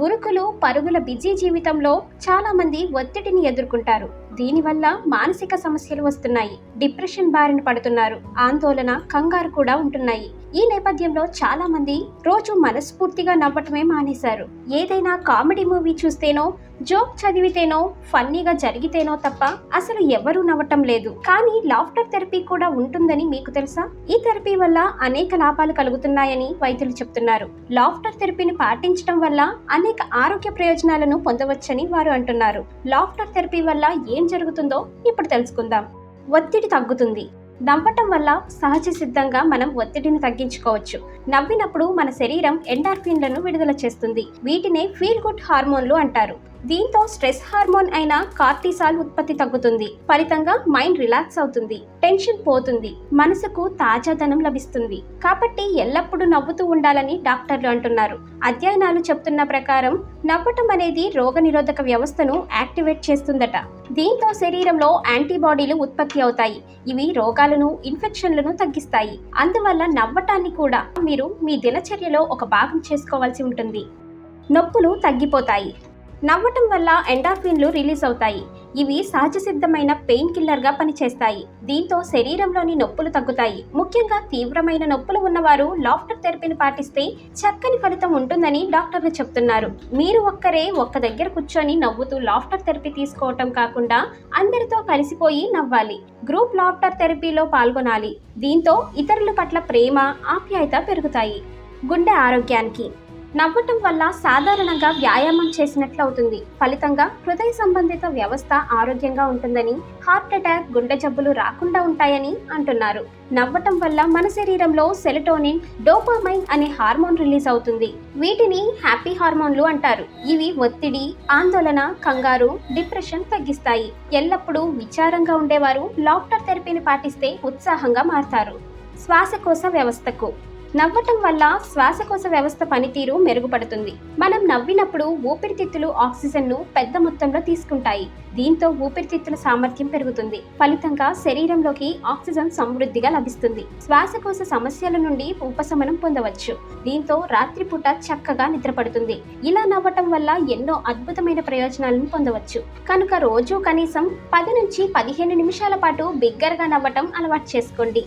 ఉరుకులు పరుగుల బిజీ జీవితంలో చాలా మంది ఒత్తిడిని ఎదుర్కొంటారు. దీనివల్ల మానసిక సమస్యలు వస్తున్నాయి. డిప్రెషన్ బారిన పడుతున్నారు. ఆందోళన కంగారు కూడా ఉంటున్నాయి. ఈ నేపథ్యంలో చాలా మంది రోజు మనస్ఫూర్తిగా నవ్వటమే మానేశారు. ఏదైనా కామెడీ మూవీ చూస్తేనో జోక్ చదివితేనో ఫన్నీగా జరిగితేనో తప్ప అసలు ఎవరూ నవ్వటం లేదు. కానీ లాఫ్టర్ థెరపీ కూడా ఉంటుందని మీకు తెలుసా? ఈ థెరపీ వల్ల అనేక లాభాలు కలుగుతున్నాయని వైద్యులు చెప్తున్నారు. లాఫ్టర్ థెరపీని పాటించడం వల్ల అనేక ఆరోగ్య ప్రయోజనాలను పొందవచ్చని వారు అంటున్నారు. లాఫ్టర్ థెరపీ వల్ల ఏం జరుగుతుందో ఇప్పుడు తెలుసుకుందాం. ఒత్తిడి తగ్గుతుంది. నవ్వటం వల్ల సహజ సిద్ధంగా మనం ఒత్తిడిని తగ్గించుకోవచ్చు. నవ్వినప్పుడు మన శరీరం ఎండార్ఫిన్లను విడుదల చేస్తుంది. వీటినే ఫీల్ గుడ్ హార్మోన్లు అంటారు. దీంతో స్ట్రెస్ హార్మోన్ అయిన కార్టిసాల్ ఉత్పత్తి తగ్గుతుంది. ఫలితంగా మైండ్ రిలాక్స్ అవుతుంది. టెన్షన్ పోతుంది. మనసుకు తాజాదనం లభిస్తుంది. కాబట్టి ఎల్లప్పుడూ నవ్వుతూ ఉండాలని డాక్టర్లు అంటున్నారు. అధ్యయనాలు చెప్తున్న ప్రకారం నవ్వటం అనేది రోగనిరోధక వ్యవస్థను యాక్టివేట్ చేస్తుందట. దీంతో శరీరంలో యాంటీబాడీలు ఉత్పత్తి అవుతాయి. ఇవి రోగాలను ఇన్ఫెక్షన్లను తగ్గిస్తాయి. అందువల్ల నవ్వటాన్ని కూడా మీరు మీ దినచర్యలో ఒక భాగం చేసుకోవాల్సి ఉంటుంది. నొప్పులు తగ్గిపోతాయి. నవ్వటం వల్ల ఎండార్ఫిన్లు రిలీజ్ అవుతాయి. ఇవి సహజ సిద్ధమైన పెయిన్ కిల్లర్గా పనిచేస్తాయి. దీంతో శరీరంలోని నొప్పులు తగ్గుతాయి. ముఖ్యంగా తీవ్రమైన నొప్పులు ఉన్నవారు లాఫ్టర్ థెరపీని పాటిస్తే చక్కని ఫలితం ఉంటుందని డాక్టర్లు చెప్తున్నారు. మీరు ఒక్కరే ఒక్క దగ్గర కూర్చొని నవ్వుతూ లాఫ్టర్ థెరపీ తీసుకోవటం కాకుండా అందరితో కలిసిపోయి నవ్వాలి. గ్రూప్ లాఫ్టర్ థెరపీలో పాల్గొనాలి. దీంతో ఇతరుల పట్ల ప్రేమ ఆప్యాయత పెరుగుతాయి. గుండె ఆరోగ్యానికి నవ్వటం వల్ల సాధారణంగా వ్యాయామం చేసినట్లు అవుతుంది ఫలితంగా హృదయ సంబంధిత వ్యవస్థ ఆరోగ్యంగా ఉంటుందని హార్ట్ అటాక్ గుండె జబ్బులు రాకుండా ఉంటాయని అంటున్నారు. నవ్వటం వల్ల మన శరీరంలో సెలటోనిన్ డోపామైన్ అనే హార్మోన్ రిలీజ్ అవుతుంది. వీటిని హ్యాపీ హార్మోన్లు అంటారు. ఇవి ఒత్తిడి ఆందోళన కంగారు డిప్రెషన్ తగ్గిస్తాయి. ఎల్లప్పుడూ విచారంగా ఉండేవారు లాఫ్టర్ థెరపీని పాటిస్తే ఉత్సాహంగా మారతారు. శ్వాసకోశ వ్యవస్థకు నవ్వటం వల్ల శ్వాసకోశ వ్యవస్థ పనితీరు మెరుగుపడుతుంది. మనం నవ్వినప్పుడు ఊపిరితిత్తులు ఆక్సిజన్ను పెద్ద మొత్తంలో తీసుకుంటాయి. దీంతో ఊపిరితిత్తుల సామర్థ్యం పెరుగుతుంది. ఫలితంగా శరీరంలోకి ఆక్సిజన్ సమృద్ధిగా లభిస్తుంది. శ్వాసకోశ సమస్యల నుండి ఉపశమనం పొందవచ్చు. దీంతో రాత్రిపూట చక్కగా నిద్రపడుతుంది. ఇలా నవ్వటం వల్ల ఎన్నో అద్భుతమైన ప్రయోజనాలను పొందవచ్చు. కనుక రోజు కనీసం పది నుంచి పదిహేను నిమిషాల పాటు బిగ్గరగా నవ్వటం అలవాటు చేసుకోండి.